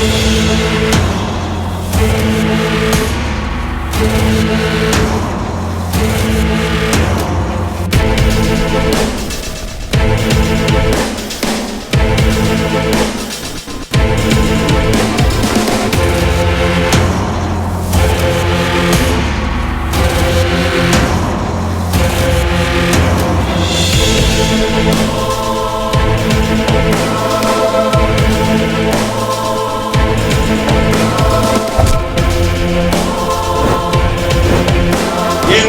We'll be right.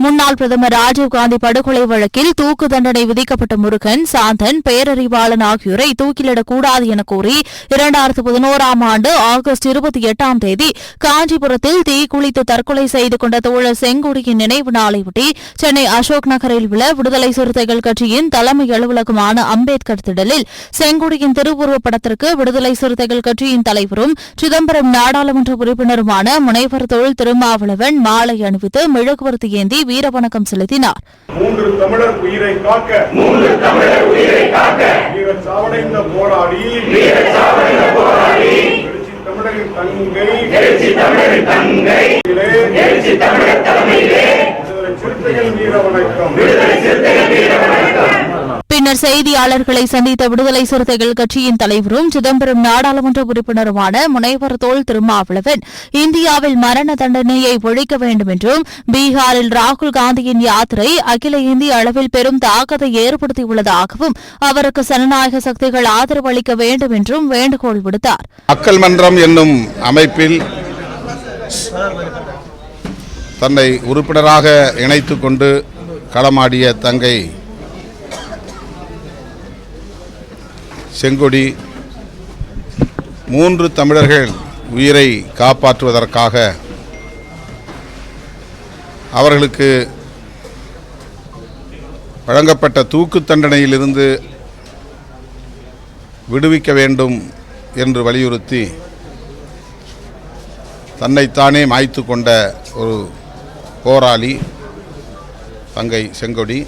முன்னாள் பிரதமர் ராஜீவ்காந்தி படுகொலை வழக்கில் தூக்கு தண்டனை விதிக்கப்பட்ட முருகன் சாந்தன் பேரறிவாளன் ஆகியோரை தூக்கிலிடக்கூடாது என கோரி இரண்டாயிரத்து பதினோராம் ஆண்டு ஆகஸ்ட் இருபத்தி எட்டாம் தேதி காஞ்சிபுரத்தில் தீக்குளித்து தற்கொலை செய்து கொண்ட தோழர் செங்கோடியின் நினைவு நாளையொட்டி சென்னை அசோக் நகரில் உள்ள விடுதலை சிறுத்தைகள் கட்சியின் தலைமை அலுவலகமான அம்பேத்கர் திடலில் செங்கோடியின் திருவுருவப் படத்திற்கு விடுதலை சிறுத்தைகள் கட்சியின் தலைவரும் சிதம்பரம் நாடாளுமன்ற உறுப்பினருமான முனைவர் தொழில் திருமாவளவன் மாலை அணிவித்து மெழுகுவர்த்தி ஏந்தி வீரவணக்கம் செலுத்தினார். மூன்று தமிழர் உயிரை காக்க மூன்று தமிழர் உயிரை காக்க வீர சாவடைந்த போராடி வீர சாவடைந்த போராடி தமிழரின் தங்கை எழுச்சி தமிழரின் தங்கை எழுச்சி தமிழர் தலைமையிலே விடுதலை சிறுத்தைகள் வீர வணக்கம் விடுதலை சிறுத்தைகள் வீர வணக்கம் பின்னர் செய்தியாளர்களை சந்தித்த விடுதலை சிறுத்தைகள் கட்சியின் தலைவரும் சிதம்பரம் நாடாளுமன்ற உறுப்பினருமான முனைவர் தோல் திருமாவளவன் இந்தியாவில் மரண தண்டனையை ஒழிக்க வேண்டும் என்றும் பீகாரில் ராகுல் காந்தியின் யாத்திரை அகில இந்திய அளவில் பெரும் தாக்கத்தை ஏற்படுத்தியுள்ளதாகவும் அவருக்கு ஜனநாயக சக்திகள் ஆதரவு அளிக்க வேண்டும் என்றும் வேண்டுகோள் விடுத்தார். மக்கள் மன்றம் என்னும் அமைப்பில் தன்னை உறுப்பினராக இணைத்துக் கொண்டு களமாடிய தங்கை செங்கொடி மூன்று தமிழர்கள் உயிரை காப்பாற்றுவதற்காக அவர்களுக்கு வழங்கப்பட்ட தூக்கு தண்டனையிலிருந்து விடுவிக்க வேண்டும் என்று வலியுறுத்தி தன்னைத்தானே மாய்த்து கொண்ட ஒரு போராளி தங்கை செங்கொடி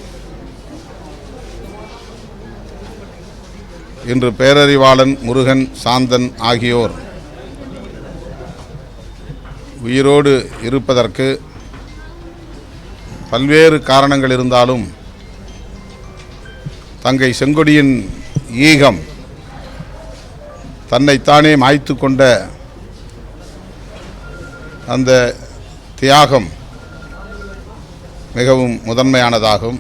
இன்று பேரறிவாளன் முருகன் சாந்தன் ஆகியோர் உயிரோடு இருப்பதற்கு பல்வேறு காரணங்கள் இருந்தாலும் தங்கை செங்கொடியின் ஈகம் தன்னைத்தானே மாய்த்து கொண்ட அந்த தியாகம் மிகவும் முதன்மையானதாகும்.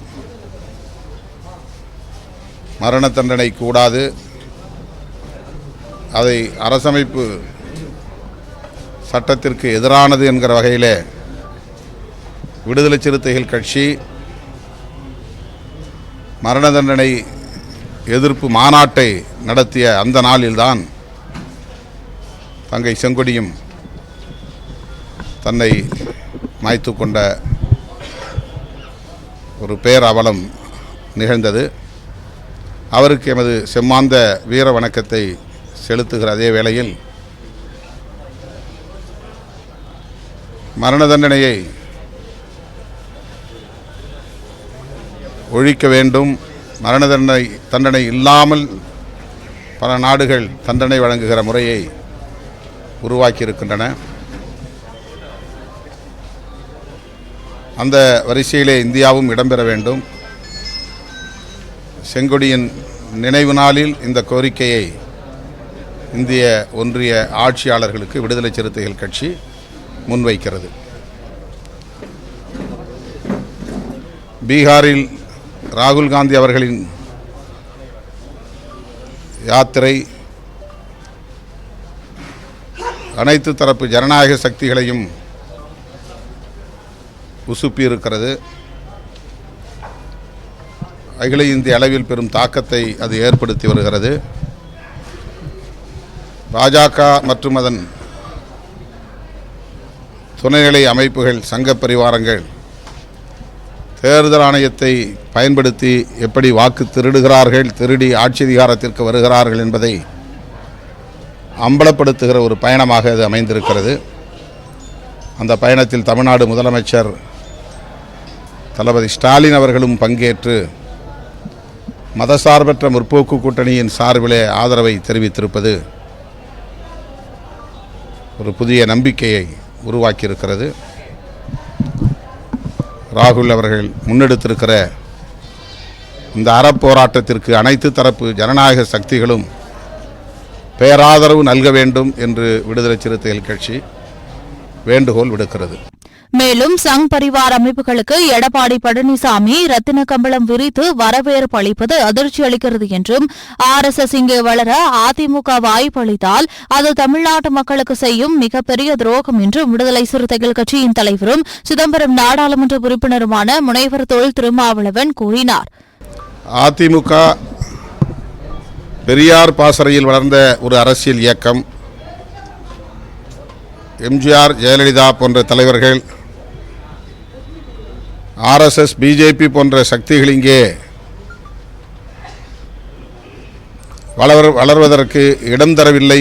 மரண தண்டனை கூடாது. அதை அரசமைப்பு சட்டத்திற்கு எதிரானது என்கிற வகையில் விடுதலை சிறுத்தைகள் கட்சி மரண தண்டனை எதிர்ப்பு மாநாட்டை நடத்திய அந்த நாளில்தான் தங்கை செங்கொடியும் தன்னை மாய்த்து கொண்ட ஒரு பேரவலம் நிகழ்ந்தது. அவருக்கு எமது செம்மாந்த வீர வணக்கத்தை செலுத்துகிற அதே வேளையில் மரண தண்டனையை ஒழிக்க வேண்டும். மரண தண்டனை தண்டனை இல்லாமல் பல நாடுகள் தண்டனை வழங்குகிற முறையை உருவாக்கியிருக்கின்றன. அந்த வரிசையிலே இந்தியாவும் இடம்பெற வேண்டும். செங்கொடியின் நினைவு நாளில் இந்த கோரிக்கையை இந்திய ஒன்றிய ஆட்சியாளர்களுக்கு விடுதலை சிறுத்தைகள் கட்சி முன்வைக்கிறது. பீகாரில் ராகுல் காந்தி அவர்களின் யாத்திரை அனைத்து தரப்பு ஜனநாயக சக்திகளையும் உசுப்பியிருக்கிறது அகில இந்திய அளவில் பெரும் தாக்கத்தை அது ஏற்படுத்தி வருகிறது. பாஜக மற்றும் அதன் துணைநிலை அமைப்புகள் சங்க பரிவாரங்கள் தேர்தல் ஆணையத்தை பயன்படுத்தி எப்படி வாக்கு திருடுகிறார்கள் திருடி ஆட்சி அதிகாரத்திற்கு வருகிறார்கள் என்பதை அம்பலப்படுத்துகிற ஒரு பயணமாக அது அமைந்திருக்கிறது. அந்த பயணத்தில் தமிழ்நாடு முதலமைச்சர் தளபதி ஸ்டாலின் அவர்களும் பங்கேற்று மதசார்பற்ற முற்போக்கு கூட்டணியின் சார்பிலே ஆதரவை தெரிவித்திருப்பது ஒரு புதிய நம்பிக்கையை உருவாக்கியிருக்கிறது. ராகுல் அவர்கள் முன்னெடுத்திருக்கிற இந்த அறப்போராட்டத்திற்கு அனைத்து தரப்பு ஜனநாயக சக்திகளும் பேராதரவு நல்க வேண்டும் என்று விடுதலை சிறுத்தைகள் கட்சி வேண்டுகோள் விடுக்கிறது. மேலும் சங் பரிவார் அமைப்புகளுக்கு எடப்பாடி பழனிசாமி ரத்தின கம்பளம் விரித்து வரவேற்பு அளிப்பது அதிர்ச்சி அளிக்கிறது என்றும் ஆர் எஸ் எஸ் இங்கே வளர அதிமுக வாய்ப்பளித்தால் அது தமிழ்நாட்டு மக்களுக்கு செய்யும் மிகப்பெரிய துரோகம் என்றும் விடுதலை சிறுத்தைகள் கட்சியின் தலைவரும் சிதம்பரம் நாடாளுமன்ற உறுப்பினருமான முனைவர் தொல் திருமாவளவன் கூறினார். அதிமுக பெரியார் பாசறையில் வளர்ந்த ஒரு அரசியல் இயக்கம். எம்ஜிஆர் ஜெயலலிதா போன்ற தலைவர்கள் ஆர்எஸ்எஸ் பிஜேபி போன்ற சக்திகள் இங்கே வளர் வளர்வதற்கு இடம் தரவில்லை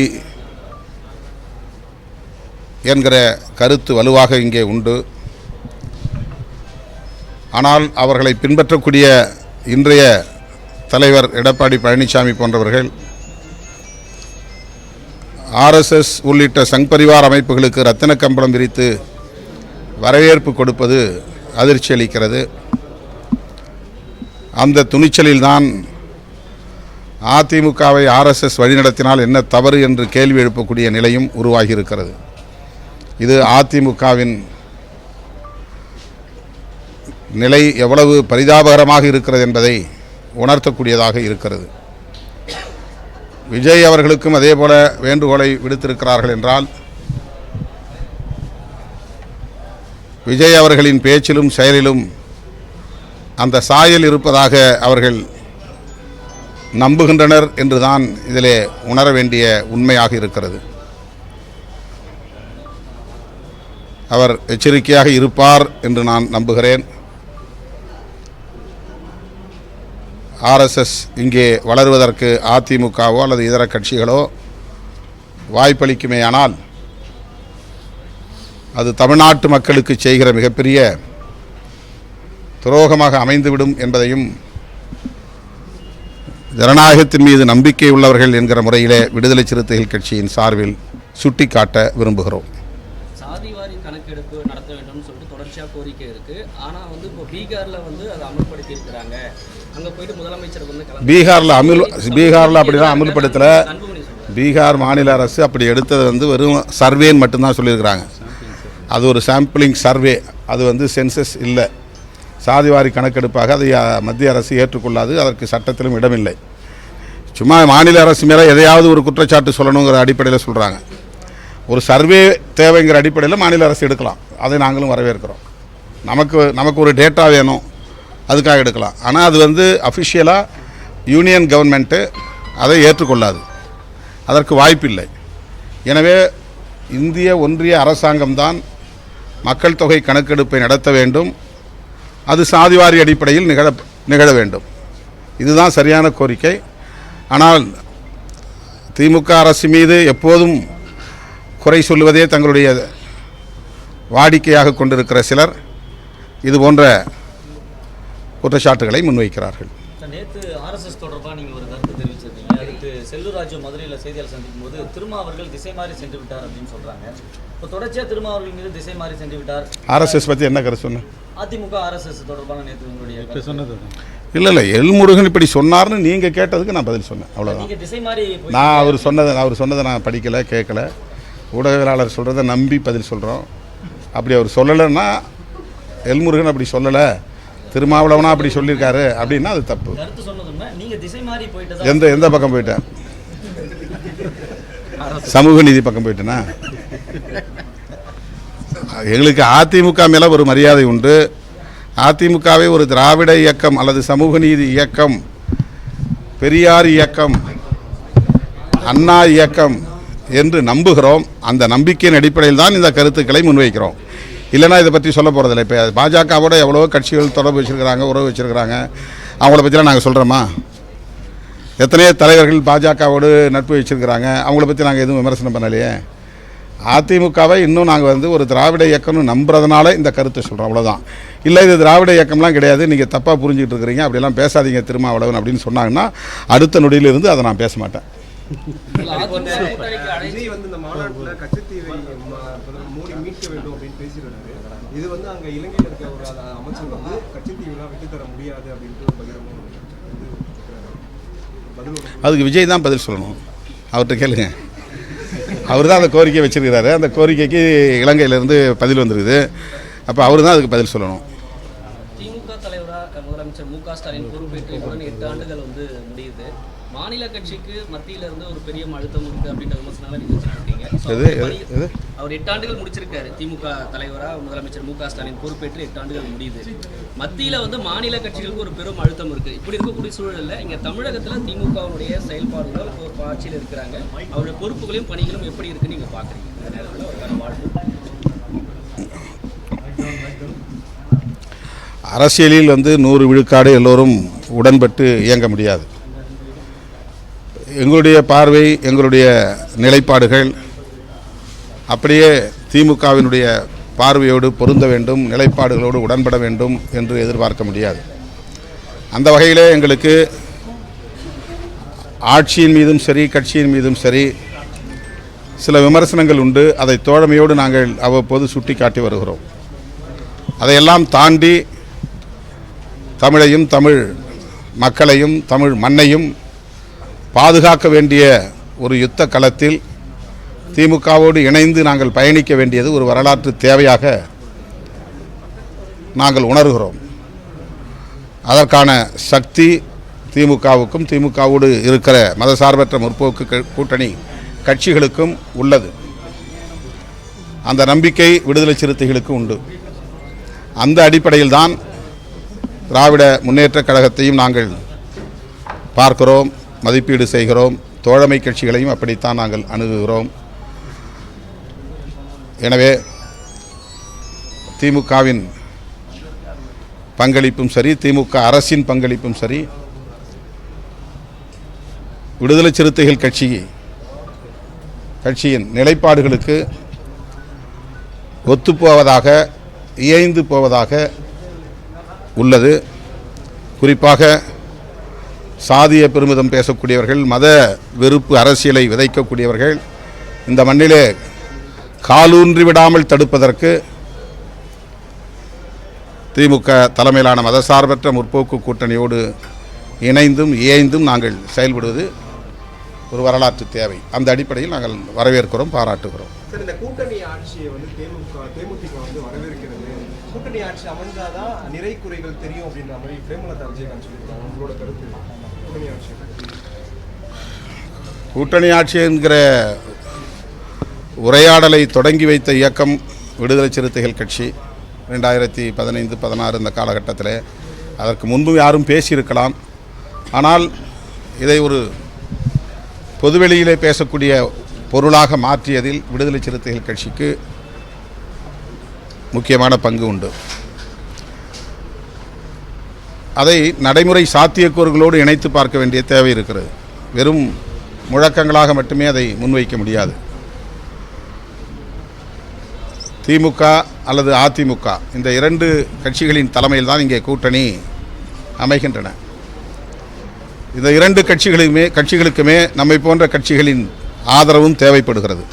என்கிற கருத்து வலுவாக இங்கே உண்டு. ஆனால் அவர்களை பின்பற்றக்கூடிய இன்றைய தலைவர் எடப்பாடி பழனிசாமி போன்றவர்கள் ஆர்எஸ்எஸ் உள்ளிட்ட சங் பரிவார் அமைப்புகளுக்கு ரத்தின கம்பளம் விரித்து வரவேற்பு கொடுப்பது அதிர்ச்சி அளிக்கிறது. அந்த துணிச்சலில்தான் அதிமுகவை ஆர்எஸ்எஸ் வழிநடத்தினால் என்ன தவறு என்று கேள்வி எழுப்பக்கூடிய நிலையும் உருவாகி இருக்கிறது இது அதிமுகவின் நிலை எவ்வளவு பரிதாபகரமாக இருக்கிறது என்பதை உணர்த்தக்கூடியதாக இருக்கிறது. விஜய் அவர்களுக்கும் அதே போல வேண்டுகோளை விடுத்திருக்கிறார்கள் என்றால் விஜய் அவர்களின் பேச்சிலும் செயலிலும் அந்த சாயல் இருப்பதாக அவர்கள் நம்புகின்றனர் என்றுதான் இதிலே உணர வேண்டிய உண்மையாக இருக்கிறது. அவர் எச்சரிக்கையாக இருப்பார் என்று நான் நம்புகிறேன். ஆர்எஸ்எஸ் இங்கே வளருவதற்கு அதிமுகவோ அல்லது இதர கட்சிகளோ வாய்ப்பளிக்குமேயானால் அது தமிழ்நாட்டு மக்களுக்கு செய்கிற மிகப்பெரிய துரோகமாக அமைந்துவிடும் என்பதையும் ஜனநாயகத்தின் மீது நம்பிக்கை உள்ளவர்கள் என்கிற முறையிலே விடுதலை சிறுத்தைகள் கட்சியின் சார்பில் சுட்டிக்காட்ட விரும்புகிறோம். சாதிவாரி கணக்கெடுப்பு நடத்த வேண்டும்னு சொல்லிட்டு தொடர்ச்சியாக கோரிக்கை இருக்கு. ஆனா வந்து இப்போ பீகார்ல வந்து அதை அமல்படுத்தி இருக்கிறாங்க அங்க போயிட்டு முதலமைச்சர் வந்து கலந்து பீகாரில் அமுல் பீகாரில் அப்படிலாம் அமுல்படுத்தலை. பீகார் மாநில அரசு அப்படி எடுத்தது வந்து வெறும் சர்வேன்னு மட்டும்தான் சொல்லியிருக்கிறாங்க. அது ஒரு சாம்பிளிங் சர்வே அது வந்து சென்சஸ் இல்லை. சாதிவாரி கணக்கெடுப்பாக அதை மத்திய அரசு ஏற்றுக்கொள்ளாது. அதற்கு சட்டத்திலும் இடமில்லை. சும்மா மாநில அரசு மேலே எதையாவது ஒரு குற்றச்சாட்டு சொல்லணுங்கிற அடிப்படையில் சொல்கிறாங்க ஒரு சர்வே தேவைங்கிற அடிப்படையில் மாநில அரசு எடுக்கலாம். அதை நாங்களும் வரவேற்கிறோம். நமக்கு நமக்கு ஒரு டேட்டா வேணும். அதுக்காக எடுக்கலாம். ஆனால் அது வந்து அஃபிஷியலாக யூனியன் கவர்மெண்ட்டு அதை ஏற்றுக்கொள்ளாது. அதற்கு வாய்ப்பில்லை. எனவே இந்திய ஒன்றிய அரசாங்கம்தான் மக்கள் தொகை கணக்கெடுப்பை நடத்த வேண்டும். அது சாதிவாரி அடிப்படையில் நிகழ நிகழ வேண்டும். இதுதான் சரியான கோரிக்கை. ஆனால் திமுக அரசு மீது எப்போதும் குறை சொல்லுவதே தங்களுடைய வாடிக்கையாக கொண்டிருக்கிற சிலர் இது போன்ற குற்றச்சாட்டுகளை முன்வைக்கிறார்கள். நேற்று ஆர்எஸ்எஸ் தொடர்பாக நீங்கள் ஒரு கருத்து தெரிவிச்சிருக்கீங்க அடுத்து செல்லூர் ராஜு மதுரையில் செய்தியாளர் சந்திக்கும் போது திருமாவர்கள் திசை மாறி சென்று விட்டார் அப்படின்னு சொல்கிறாங்க இப்போ தொடர்ச்சியா திருமா அவர்கள் மீது திசை மாறி சென்று விட்டார். ஆர்எஸ்எஸ் பற்றி என்ன கருத்து சொன்னேன் அதிமுக ஆர்எஸ்எஸ் தொடர்பான நேற்று உங்களுடைய கருத்து. இல்லை இல்லை எல்முருகன் இப்படி சொன்னார்னு நீங்கள் கேட்டதுக்கு நான் பதில் சொன்னேன் அவ்வளோதான் நீங்க திசை மாறி போய் நான் அவர் சொன்னதை அவர் சொன்னதை நான் படிக்கலை கேட்கல. ஊடகவியலாளர் சொல்கிறத நம்பி பதில் சொல்கிறோம் அப்படி அவர் சொல்லலைன்னா எல்முருகன் அப்படி சொல்லலை திருமாவளவனா அப்படி சொல்லியிருக்காரு அப்படின்னா அது தப்பு. கருத்து சொன்னதுமே நீங்க திசை மாறி போயிட்டதா? எந்த எந்த பக்கம் போயிட்டேன்? சமூக நீதி பக்கம் போயிட்டேனா? எங்களுக்கு அதிமுக மேலே ஒரு மரியாதை உண்டு. அதிமுகவை ஒரு திராவிட இயக்கம் அல்லது சமூக நீதி இயக்கம் பெரியார் இயக்கம் அண்ணா இயக்கம் என்று நம்புகிறோம். அந்த நம்பிக்கையின் அடிப்படையில் தான் இந்த கருத்துக்களை முன்வைக்கிறோம். இல்லைன்னா இதை பற்றி சொல்ல போகிறதில்ல இப்போ பாஜகவோட எவ்வளோ கட்சிகள் தொடர்பு வச்சுருக்கிறாங்க உறவு வச்சுருக்கிறாங்க. அவங்கள பற்றிலாம் நாங்கள் சொல்கிறோமா எத்தனையோ தலைவர்கள் பாஜகவோடு நட்பு வச்சுருக்கிறாங்க. அவங்கள பற்றி நாங்கள் எதுவும் விமர்சனம் பண்ணலையே? அதிமுகவை இன்னும் நாங்கள் வந்து ஒரு திராவிட இயக்கம்னு நம்புறதுனால இந்த கருத்தை சொல்கிறோம் அவ்வளோதான் இல்லை இது திராவிட இயக்கம்லாம் கிடையாது நீங்கள் தப்பாக புரிஞ்சுக்கிட்டு இருக்கிறீங்க அப்படிலாம் பேசாதீங்க திருமாவளவன் அப்படின்னு சொன்னாங்கன்னா அடுத்த நொடியிலிருந்து அதை நான் பேச மாட்டேன். இது வந்து அங்க இலங்கையில் இருக்க ஒரு அமைச்சர் வந்து முடியாது அப்படின்ட்டு அதுக்கு விஜய் தான் பதில் சொல்லணும். அவர்கிட்ட கேளுங்க. அவர் தான் அந்த கோரிக்கை வச்சிருக்கிறாரு. அந்த கோரிக்கைக்கு இலங்கையிலேருந்து பதில் வந்துருக்குது. அப்போ அவர் தான் அதுக்கு பதில் சொல்லணும். திமுக தலைவராக முதலமைச்சர் மு க ஸ்டாலின் பொறுப்பேற்று எட்டு ஆண்டுகள் வந்து முடியுது. மாநில கட்சிக்கு மத்தியிலிருந்து ஒரு பெரிய அழுத்தம் இருக்குது அப்படின்ற விமர்சனங்களை எது எது அவர் எட்டு ஆண்டுகள் முடிச்சிருக்காரு திமுக தலைவரா முதலமைச்சர் மு க ஸ்டாலின் பொறுப்பேற்று எட்டு ஆண்டுகள் முடியுது. மத்தியில வந்து மாநில கட்சிகளுக்கு ஒரு பெரும் அழுத்தம் இருக்கு. இப்படி இருக்கக்கூடிய சூழல்ல இங்க தமிழகத்துல திமுகவுடைய செயல்பாடுகள் ஒரு ஆட்சியில் இருக்கிறாங்க. அவருடைய பொறுப்புகளையும் பணிகளும் எப்படி இருக்குன்னு நீங்க பாக்குறீங்க? இந்த நேரத்தில் அவருக்கான வாழ்வு அரசியலில் வந்து நூறு விழுக்காடு எல்லோரும் உடன்பட்டு இயங்க முடியாது. எங்களுடைய பார்வை எங்களுடைய நிலைப்பாடுகள் அப்படியே திமுகவினுடைய பார்வையோடு பொருந்த வேண்டும் நிலைப்பாடுகளோடு உடன்பட வேண்டும் என்று எதிர்பார்க்க முடியாது. அந்த வகையிலே எங்களுக்கு ஆட்சியின் மீதும் சரி கட்சியின் மீதும் சரி சில விமர்சனங்கள் உண்டு. அதை தோழமையோடு நாங்கள் அவ்வப்போது சுட்டி காட்டி வருகிறோம். அதையெல்லாம் தாண்டி தமிழையும் தமிழ் மக்களையும் தமிழ் மண்ணையும் பாதுகாக்க வேண்டிய ஒரு யுத்த களத்தில் திமுகவோடு இணைந்து நாங்கள் பயணிக்க வேண்டியது ஒரு வரலாற்று தேவையாக நாங்கள் உணர்கிறோம். அதற்கான சக்தி திமுகவுக்கும் திமுகவோடு இருக்கிற மதசார்பற்ற முற்போக்கு கூட்டணி கட்சிகளுக்கும் உள்ளது. அந்த நம்பிக்கை விடுதலை சிறுத்தைகளுக்கு உண்டு. அந்த அடிப்படையில் தான் திராவிட முன்னேற்றக் கழகத்தையும் நாங்கள் பார்க்கிறோம் மதிப்பீடு செய்கிறோம் தோழமை கட்சிகளையும் அப்படித்தான் நாங்கள் அணுகுகிறோம். எனவே திமுகவின் பங்களிப்பும் சரி திமுக அரசின் பங்களிப்பும் சரி விடுதலை சிறுத்தைகள் கட்சி கட்சியின் நிலைப்பாடுகளுக்கு ஒத்துப்போவதாக இயைந்து போவதாக உள்ளது. குறிப்பாக சாதிய பெருமிதம் பேசக்கூடியவர்கள் மத வெறுப்பு அரசியலை விதைக்கக்கூடியவர்கள் இந்த மண்ணிலே காலூன்றி விடாமல் தடுப்பதற்கு திமுக தலைமையிலான மதசார்பற்ற முற்போக்கு கூட்டணியோடு இணைந்தும் இயைந்தும் நாங்கள் செயல்படுவது ஒரு வரலாற்று தேவை. அந்த அடிப்படையில் நாங்கள் வரவேற்கிறோம் பாராட்டுகிறோம். சார் இந்த கூட்டணி ஆட்சியை வந்து தேமுக தேமுதிக வந்து வரவேற்கிறது. கூட்டணி ஆட்சி அமைஞ்சாதான் நிறை குறைகள் தெரியும் அப்படின்ற மாதிரி பிரேமலதா விஜயகாந்த் சொல்லியிருக்காங்க. உங்களோட கருத்து கூட்டணி ஆட்சி கூட்டணி ஆட்சி என்கிற உரையாடலை தொடங்கி வைத்த இயக்கம் விடுதலை சிறுத்தைகள் கட்சி ரெண்டாயிரத்தி பதினைந்து பதினாறு இந்த காலகட்டத்தில். அதற்கு முன்பு யாரும் பேசியிருக்கலாம். ஆனால் இதை ஒரு பொதுவெளியிலே பேசக்கூடிய பொருளாக மாற்றியதில் விடுதலை சிறுத்தைகள் கட்சிக்கு முக்கியமான பங்கு உண்டு. அதை நடைமுறை சாத்தியக்கூறுகளோடு இணைத்து பார்க்க வேண்டிய தேவை இருக்கிறது. வெறும் முழக்கங்களாக மட்டுமே அதை முன்வைக்க முடியாது. திமுக அல்லது அதிமுக இந்த இரண்டு கட்சிகளின் தலைமையில் தான் இங்கே கூட்டணி அமைகின்றன. இந்த இரண்டு கட்சிகளுமே கட்சிகளுக்குமே நம்மை போன்ற கட்சிகளின் ஆதரவும் தேவைப்படுகிறது.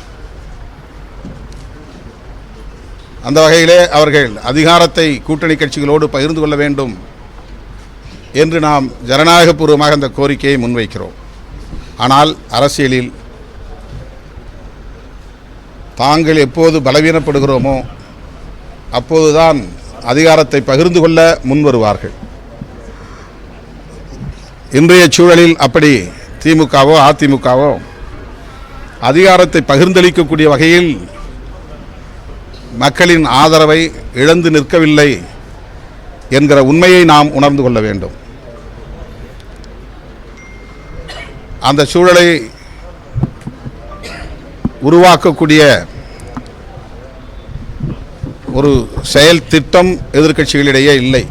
அந்த வகையிலே அவர்கள் அதிகாரத்தை கூட்டணி கட்சிகளோடு பகிர்ந்து கொள்ள வேண்டும் என்று நாம் ஜனநாயகபூர்வமாக அந்த கோரிக்கையை முன்வைக்கிறோம். ஆனால் அரசியலில் தாங்கள் எப்போது பலவீனப்படுகிறோமோ அப்போதுதான் அதிகாரத்தை பகிர்ந்து கொள்ள முன்வருவார்கள். இன்றைய சூழலில் அப்படி திமுகவோ அதிமுகவோ அதிகாரத்தை பகிர்ந்தளிக்கக்கூடிய வகையில் மக்களின் ஆதரவை இழந்து நிற்கவில்லை என்கிற உண்மையை நாம் உணர்ந்து கொள்ள வேண்டும். அந்த சூழலை உருவாக்கக்கூடிய ஒரு செயல் திட்டம் எதிர்கட்சிகளிடையே இல்லை.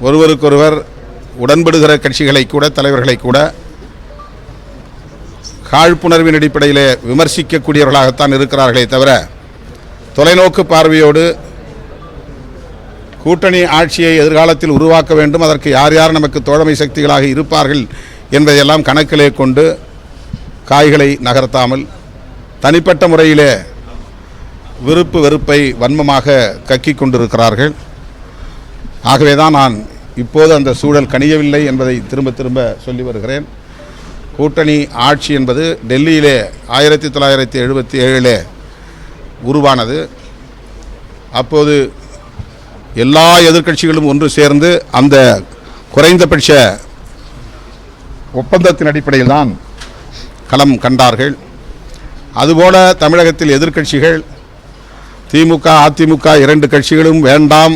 ஒருவருக்கொருவர் உடன்படுகிற கட்சிகளை கூட தலைவர்களை கூட காழ்ப்புணர்வின் அடிப்படையிலே விமர்சிக்கக்கூடியவர்களாகத்தான் இருக்கிறார்களே தவிர தொலைநோக்கு பார்வையோடு கூட்டணி ஆட்சியை எதிர்காலத்தில் உருவாக்க வேண்டும் அதற்கு யார் யார் நமக்கு தோழமை சக்திகளாக இருப்பார்கள் என்பதையெல்லாம் கணக்கிலே கொண்டு காய்களை நகர்த்தாமல் தனிப்பட்ட முறையிலே விருப்பு வெறுப்பை வன்மமாக கக்கிக் கொண்டிருக்கிறார்கள். ஆகவே தான் நான் இப்போது அந்த சூழல் கணியவில்லை என்பதை திரும்ப திரும்ப சொல்லி வருகிறேன். கூட்டணி ஆட்சி என்பது டெல்லியிலே ஆயிரத்தி தொள்ளாயிரத்தி எழுபத்தி ஏழிலே உருவானது. அப்போது எல்லா எதிர்க்கட்சிகளும் ஒன்று சேர்ந்து அந்த குறைந்தபட்ச ஒப்பந்தத்தின் அடிப்படையில் தான் களம் கண்டார்கள். அதுபோல தமிழகத்தில் எதிர்க்கட்சிகள் திமுக அதிமுக இரண்டு கட்சிகளும் வேண்டாம்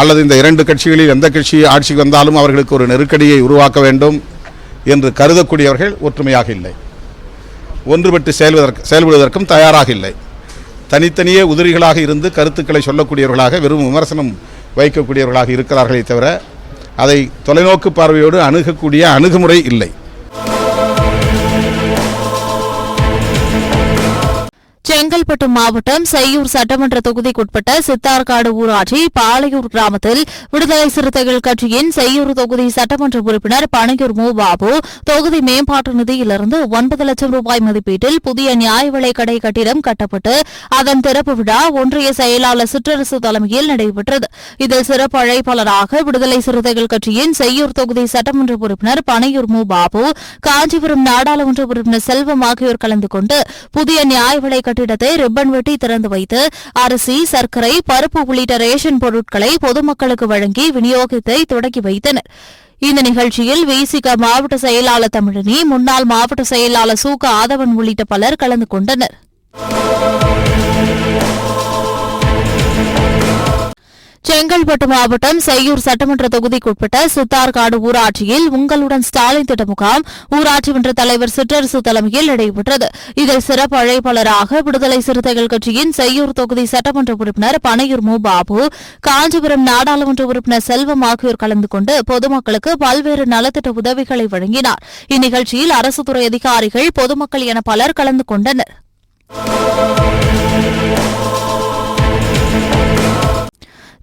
அல்லது இந்த இரண்டு கட்சிகளில் எந்த கட்சி ஆட்சிக்கு வந்தாலும் அவர்களுக்கு ஒரு நெருக்கடியை உருவாக்க வேண்டும் என்று கருதக்கூடியவர்கள் ஒற்றுமையாக இல்லை. ஒன்றுபட்டு செயல்வதற்கு செயல்படுவதற்கும் தயாராக இல்லை. தனித்தனியே உதிரிகளாக இருந்து கருத்துக்களை சொல்லக்கூடியவர்களாக வெறும் விமர்சனம் வைக்கக்கூடியவர்களாக இருக்கிறார்களே தவிர அதை தொலைநோக்கு பார்வையோடு அணுகக்கூடிய அணுகுமுறை இல்லை. செங்கல்பட்டு மாவட்டம் செய்யூர் சட்டமன்ற தொகுதிக்குட்பட்ட சித்தார்காடு ஊராட்சி பாளையூர் கிராமத்தில் விடுதலை சிறுத்தைகள் கட்சியின் செய்யூர் தொகுதி சட்டமன்ற உறுப்பினர் பனையூர் மு பாபு தொகுதி மேம்பாட்டு நிதியிலிருந்து ஒன்பது லட்சம் ரூபாய் மதிப்பீட்டில் புதிய நியாய விலைக்கடை கட்டிடம் கட்டப்பட்டு அதன் திறப்பு விழா ஒன்றிய செயலாளர் சிற்றரசு தலைமையில் நடைபெற்றது. இதில் சிறப்பு அழைப்பாளராக விடுதலை சிறுத்தைகள் கட்சியின் செய்யூர் தொகுதி சட்டமன்ற உறுப்பினர் பனையூர் மு பாபு காஞ்சிபுரம் நாடாளுமன்ற உறுப்பினர் செல்வம் ஆகியோர் கலந்து கொண்டு புதிய நியாய விலை கட்டிடம் கட்டிடத்தை ரிப்பன் வெட்டி திறந்து வைத்து அரிசி சர்க்கரை பருப்பு உள்ளிட்ட ரேஷன் பொருட்களை பொதுமக்களுக்கு வழங்கி விநியோகத்தை தொடங்கி வைத்தனர். இந்த நிகழ்ச்சியில் விசிக மாவட்ட செயலாளர் தமிழினி முன்னாள் மாவட்ட செயலாளர் சூக்க ஆதவன் உள்ளிட்ட பலர் கலந்து கொண்டனர். செங்கல்பட்டு மாவட்டம் செய்யூர் சட்டமன்ற தொகுதிக்குட்பட்ட சுத்தார்காடு ஊராட்சியில் உங்களுடன் ஸ்டாலின் திட்ட முகாம் ஊராட்சி மன்ற தலைவர் சிற்றரசு தலைமையில் நடைபெற்றது. இதில் சிறப்பு அழைப்பாளராக விடுதலை சிறுத்தைகள் கட்சியின் செய்யூர் தொகுதி சட்டமன்ற உறுப்பினர் பனையூர் மு பாபு காஞ்சிபுரம் நாடாளுமன்ற உறுப்பினர் செல்வம் ஆகியோர் கலந்து கொண்டு பொதுமக்களுக்கு பல்வேறு நலத்திட்ட உதவிகளை வழங்கினார். இந்நிகழ்ச்சியில் அரசு துறை அதிகாரிகள் பொதுமக்கள் என பலர் கலந்து கொண்டனர்.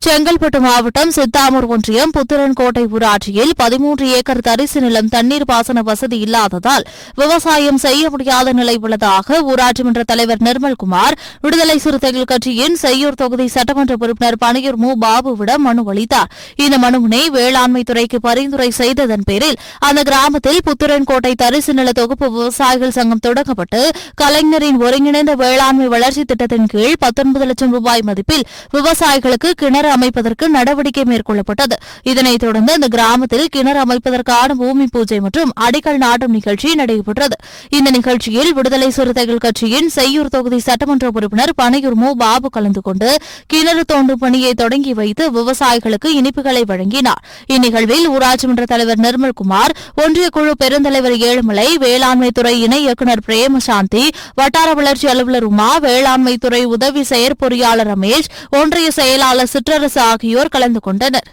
செங்கல்பட்டு மாவட்டம் சித்தாமூர் ஒன்றியம் புத்திரன்கோட்டை ஊராட்சியில் பதிமூன்று ஏக்கர் தரிசு நிலம் தண்ணீர் பாசன வசதி இல்லாததால் விவசாயம் செய்ய முடியாத நிலை உள்ளதாக ஊராட்சி மன்ற தலைவர் நிர்மல்குமார் விடுதலை சிறுத்தைகள் கட்சியின் செய்யூர் தொகுதி சட்டமன்ற உறுப்பினர் பனையூர் மு. பாபுவிடம் மனு அளித்தார். இந்த மனுவினை வேளாண்மை துறைக்கு பரிந்துரை செய்ததன் பேரில் அந்த கிராமத்தில் புத்திரன்கோட்டை தரிசு நில தொகுப்பு விவசாயிகள் சங்கம் தொடங்கப்பட்டு கலைஞரின் ஒருங்கிணைந்த வேளாண்மை வளர்ச்சி திட்டத்தின் கீழ் பத்தொன்பது லட்சம் ரூபாய் மதிப்பில் விவசாயிகளுக்கு கிணறு அமைப்பதற்கு நடவடிக்கை மேற்கொள்ளப்பட்டது. இதனைத் தொடர்ந்து அந்த கிராமத்தில் கிணறு அமைப்பதற்கான பூமி பூஜை மற்றும் அடிக்கல் நாட்டும் நிகழ்ச்சி நடைபெற்றது. இந்த நிகழ்ச்சியில் விடுதலை சிறுத்தைகள் கட்சியின் செய்யூர் தொகுதி சட்டமன்ற உறுப்பினர் பனையூர் மு. பாபு கலந்து கொண்டு கிணறு தோண்டும் பணியை தொடங்கி வைத்து விவசாயிகளுக்கு இனிப்புகளை வழங்கினார். இந்நிகழ்வில் ஊராட்சி மன்ற தலைவர் நிர்மல்குமார் ஒன்றிய குழு பெருந்தலைவர் ஏழுமலை வேளாண்மைத்துறை இணை இயக்குநர் பிரேமசாந்தி வட்டார வளர்ச்சி அலுவலர் உமா வேளாண்மைத்துறை உதவி செயற்பொறியாளர் ரமேஷ் ஒன்றிய செயலாளர் சிற்றர் சிற்றரசு ஆகியோர் கலந்து கொண்டனர்.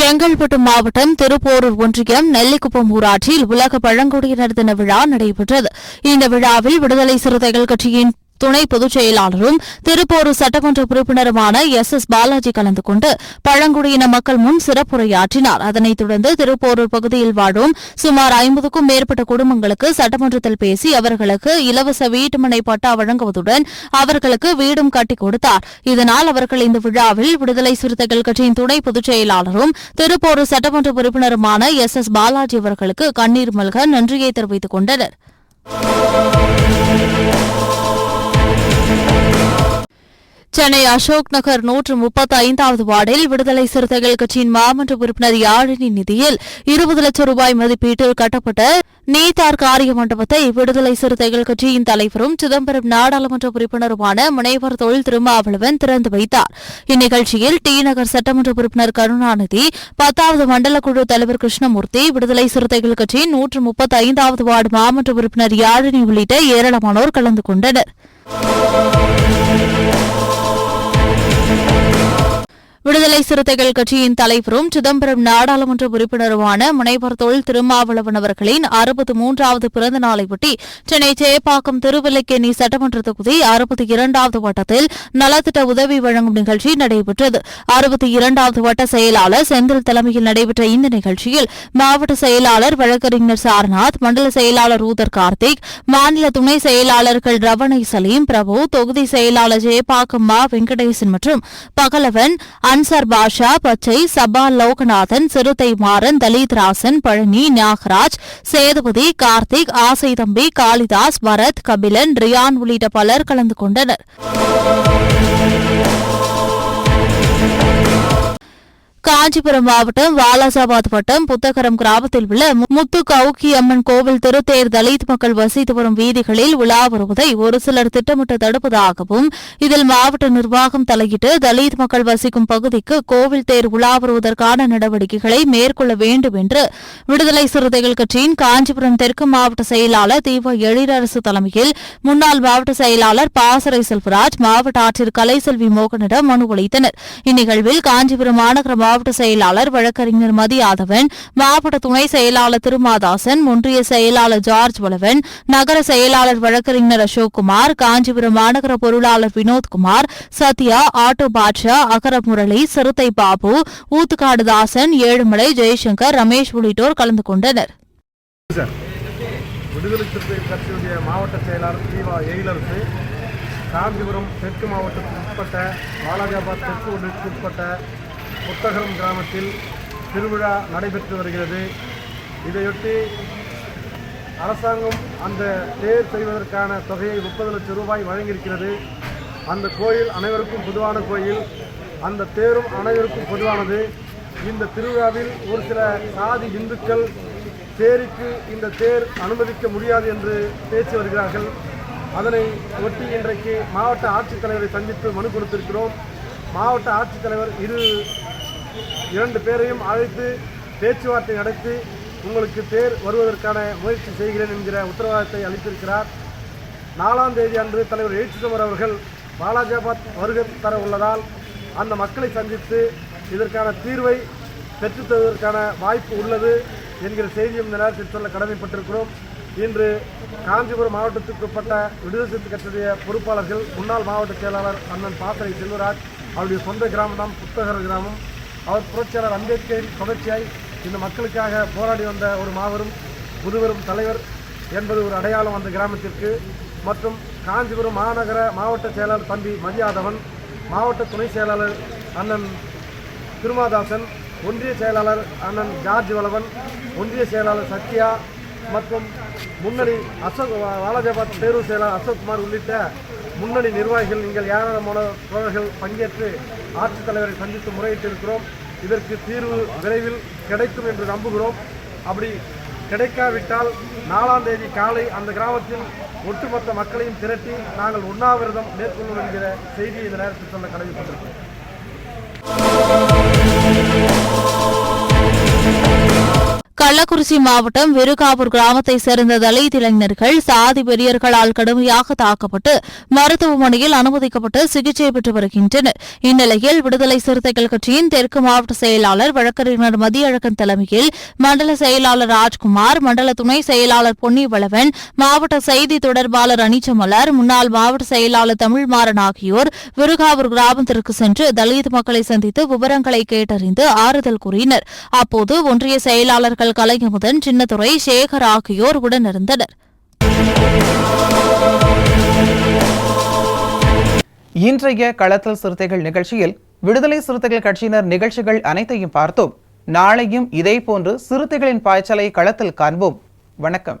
செங்கல்பட்டு மாவட்டம் திருப்போரூர் ஒன்றியம் நெல்லிக்குப்பம் ஊராட்சியில் உலக பழங்குடியினர் தின விழா நடைபெற்றது. இந்த விழாவில் விடுதலை சிறுத்தைகள் கட்சியின் துணை பொதுச் செயலாளரும் திருப்போரூர் சட்டமன்ற உறுப்பினருமான எஸ் எஸ் பாலாஜி கலந்து கொண்டு பழங்குடியின மக்கள் முன் சிறப்புரையாற்றினார். அதனைத் தொடர்ந்து திருப்போரூர் பகுதியில் வாழும் சுமார் ஐம்பதுக்கும் மேற்பட்ட குடும்பங்களுக்கு சட்டமன்றத்தில் பேசி அவர்களுக்கு இலவச வீட்டுமனை பட்டா வழங்குவதுடன் அவர்களுக்கு வீடும் கட்டிக் கொடுத்தார். இதனால் அவர்கள் இந்த விழாவில் விடுதலை சிறுத்தைகள் கட்சியின் துணை பொதுச் செயலாளரும் திருப்போரூர் சட்டமன்ற உறுப்பினருமான எஸ் எஸ் பாலாஜி அவர்களுக்கு கண்ணீர் மல்க நன்றியை தெரிவித்துக் கொண்டனர். சென்னை அசோக் நகர் நூற்று முப்பத்தி ஐந்தாவது வார்டில் விடுதலை சிறுத்தைகள் கட்சியின் மாமன்ற உறுப்பினர் யாழினி நிதியில் இருபது லட்சம் ரூபாய் மதிப்பீட்டில் கட்டப்பட்ட நீதார் காரிய மண்டபத்தை விடுதலை சிறுத்தைகள் கட்சியின் தலைவரும் சிதம்பரம் நாடாளுமன்ற உறுப்பினருமான முனைவர் தொழில் திருமாவளவன் திறந்து வைத்தார். இந்நிகழ்ச்சியில் டி நகர் சட்டமன்ற உறுப்பினர் கருணாநிதி பத்தாவது மண்டல குழு தலைவர் கிருஷ்ணமூர்த்தி விடுதலை சிறுத்தைகள் கட்சியின் நூற்று முப்பத்தி ஐந்தாவது வார்டு மாமன்ற உறுப்பினர் யாழினி உள்ளிட்ட ஏராளமானோர் கலந்து கொண்டனர் விடுதலை சிறுத்தைகள் கட்சியின் தலைவரும் சிதம்பரம் நாடாளுமன்ற உறுப்பினருமான முனைவர் தொல் திருமாவளவன் அவர்களின் அறுபத்தி மூன்றாவது பிறந்த நாளையொட்டி சென்னை சேப்பாக்கம் திருவில்லைக்கேணி சட்டமன்ற தொகுதி அறுபத்தி இரண்டாவது வட்டத்தில் நலத்திட்ட உதவி வழங்கும் நிகழ்ச்சி நடைபெற்றது. அறுபத்தி இரண்டாவது வட்ட செயலாளர் செந்தில் தலைமையில் நடைபெற்ற இந்த நிகழ்ச்சியில் மாவட்ட செயலாளர் வழக்கறிஞர் சாரநாத் மண்டல செயலாளர் ரூதர் கார்த்திக் மாநில துணை செயலாளர்கள் ரவணை சலீம் பிரபு தொகுதி செயலாளர் ஜெயபாக்கம் மா வெங்கடேசன் மற்றும் பகலவன் அன்சார் பாஷா பச்சை சபா லோகநாதன் சிறுத்தை மாறன் தலித் ராசன் பழனி நாகராஜ் சேதுபதி கார்த்திக் ஆசை தம்பி காளிதாஸ் பரத் கபிலன் ரியான் உள்ளிட்ட பலர் கலந்து கொண்டனர். காஞ்சிபுரம் மாவட்டம் வாலாசாபாத் வட்டம் புத்தகரம் கிராமத்தில் உள்ள முத்து கவுக்கி அம்மன் கோவில் திருத்தேர் தலித் மக்கள் வசித்து வரும் வீதிகளில் உலா வருவதை ஒரு சிலர் திட்டமிட்டு தடுப்பதாகவும் இதில் மாவட்ட நிர்வாகம் தலையிட்டு தலித் மக்கள் வசிக்கும் பகுதிக்கு கோவில் தேர் உலா வருவதற்கான நடவடிக்கைகளை மேற்கொள்ள வேண்டும் என்று விடுதலை சிறுத்தைகள் கட்சியின் காஞ்சிபுரம் தெற்கு மாவட்ட செயலாளர் தீப எழிலரசு தலைமையில் முன்னாள் மாவட்ட செயலாளர் பாசறை செல்வராஜ் மாவட்ட ஆட்சியர் கலைசெல்வி மோகனிடம் மனு அளித்தனர். இந்நிகழ்வில் காஞ்சிபுரம் மாநகர மாவட்ட செயலாளர் வழக்கறிஞர் மதியாதவன் மாவட்ட துணை செயலாளர் திருமாதாசன் ஒன்றிய செயலாளர் ஜார்ஜ் வளவன் நகர செயலாளர் வழக்கறிஞர் அசோக்குமார் காஞ்சிபுரம் மாநகர பொருளாளர் வினோத்குமார் சத்யா ஆட்டோ பாட்ஷா அகர முரளி சிறுத்தை பாபு ஊத்துக்காடு தாசன் ஏழுமலை ஜெய்சங்கர் ரமேஷ் உள்ளிட்டோர் கலந்து கொண்டனர். விடுதலை சிறுத்தை கட்சியுடைய மாவட்ட செயலாளர் தீவா எயிலரசு காஞ்சிபுரம் தெற்கு மாவட்டத்திற்கு உட்பட்ட வாலாஜாபாத் தெற்கு ஒன்றிற்கு உட்பட்ட புத்தகம் கிராமத்தில் திருவிழா நடைபெற்று வருகிறது. இதையொட்டி அரசாங்கம் அந்த தேர் செய்வதற்கான தொகையை முப்பது லட்சம் ரூபாய் வழங்கியிருக்கிறது. அந்த கோயில் அனைவருக்கும் பொதுவான கோயில். அந்த தேரும் அனைவருக்கும் பொதுவானது. இந்த திருவிழாவில் ஒரு சில சாதி இந்துக்கள் தேருக்கு இந்த தேர் அனுமதிக்க முடியாது என்று பேசி வருகிறார்கள். அதனை ஒட்டி இன்றைக்கு மாவட்ட ஆட்சித்தலைவரை சந்தித்து மனு கொடுத்திருக்கிறோம். மாவட்ட ஆட்சித்தலைவர் இரு இரண்டு பேரையும் அழைத்து பேச்சுவார்த்தை நடத்தி உங்களுக்கு தேர் வருவதற்கான முயற்சி செய்கிறேன் என்கிற உத்தரவாதத்தை அளித்திருக்கிறார். நாலாம் தேதி அன்று தலைவர் எழுச்சிதமர் அவர்கள் பாலாஜாபாத் வருகை தர உள்ளதால் அந்த மக்களை சந்தித்து இதற்கான தீர்வை பெற்றுத் தருவதற்கான வாய்ப்பு உள்ளது என்கிற செய்தியும் இந்த நேரத்தில் சொல்ல கடமைப்பட்டிருக்கிறோம். இன்று காஞ்சிபுரம் மாவட்டத்துக்கு உட்பட்ட விடுதலை சிறுத்தை கட்சியுடைய பொறுப்பாளர்கள் முன்னாள் மாவட்ட செயலாளர் அண்ணன் பாசறை செல்வராஜ் அவருடைய சொந்த கிராமம் தான் புத்தகர் கிராமம். அவர் புரட்சியாளர் அம்பேத்கரின் தொடர்ச்சியாய் இந்த மக்களுக்காக போராடி வந்த ஒரு மாபெரும் முதுபெரும் தலைவர் என்பது ஒரு அடையாளம் அந்த கிராமத்திற்கு. மற்றும் காஞ்சிபுரம் மாநகர மாவட்ட செயலாளர் தம்பி மதியாதவன் மாவட்ட துணை செயலாளர் அண்ணன் திருமாதாசன் ஒன்றிய செயலாளர் அண்ணன் ஜார்ஜ் வளவன் ஒன்றிய செயலாளர் சத்யா மற்றும் முன்னணி அசோக் வா- வாலாஜாபாத் தேர்வு செயலாளர் அசோக்குமார் உள்ளிட்ட முன்னணி நிர்வாகிகள் நீங்கள் ஏராளமான தோழர்கள் பங்கேற்று ஆட்சித்தலைவரை சந்தித்து முறையிட்டிருக்கிறோம். இதற்கு தீர்வு விரைவில் கிடைக்கும் என்று நம்புகிறோம். அப்படி கிடைக்காவிட்டால் நாலாம் தேதி காலை அந்த கிராமத்தில் ஒட்டுமொத்த மக்களையும் திரட்டி நாங்கள் உண்ணாவிரதம் மேற்கொள்வோம் என்கிற செய்தியை இந்த நேரத்தில் சொல்ல கடமைப்பட்டிருக்கிறோம் கள்ளக்குறிச்சி மாவட்டம் விருகாவூர் கிராமத்தை சேர்ந்த தலித் இளைஞர்கள் சாதி வெறியர்களால் கடுமையாக தாக்கப்பட்டு மருத்துவமனையில் அனுமதிக்கப்பட்டு சிகிச்சை பெற்று வருகின்றனர். இந்நிலையில் விடுதலை சிறுத்தைகள் கட்சியின் தெற்கு மாவட்ட செயலாளர் வழக்கறிஞர் மதியழகன் தலைமையில் மண்டல செயலாளர் ராஜ்குமார் மண்டல துணை செயலாளர் பொன்னிவளவன் மாவட்ட செய்தி தொடர்பாளர் அனிச்சமலர் முன்னாள் மாவட்ட செயலாளர் தமிழ்மாறன் ஆகியோர் விருகாவூர் கிராமத்திற்கு சென்று தலித் மக்களை சந்தித்து விவரங்களை கேட்டறிந்து ஆறுதல் கூறினர். அப்போது ஒன்றிய செயலாளர்கள் கலையமுதன் சின்னத்துறை சேகர் ஆகியோர் உடனிருந்தனர். இன்றைய களத்தல் சிறுத்தைகள் நிகழ்ச்சியில் விடுதலை சிறுத்தைகள் கட்சியினர் நிகழ்ச்சிகள் அனைத்தையும் பார்த்தோம். நாளையும் இதேபோன்று சிறுத்தைகளின் பாய்ச்சலை களத்தில் காண்போம். வணக்கம்.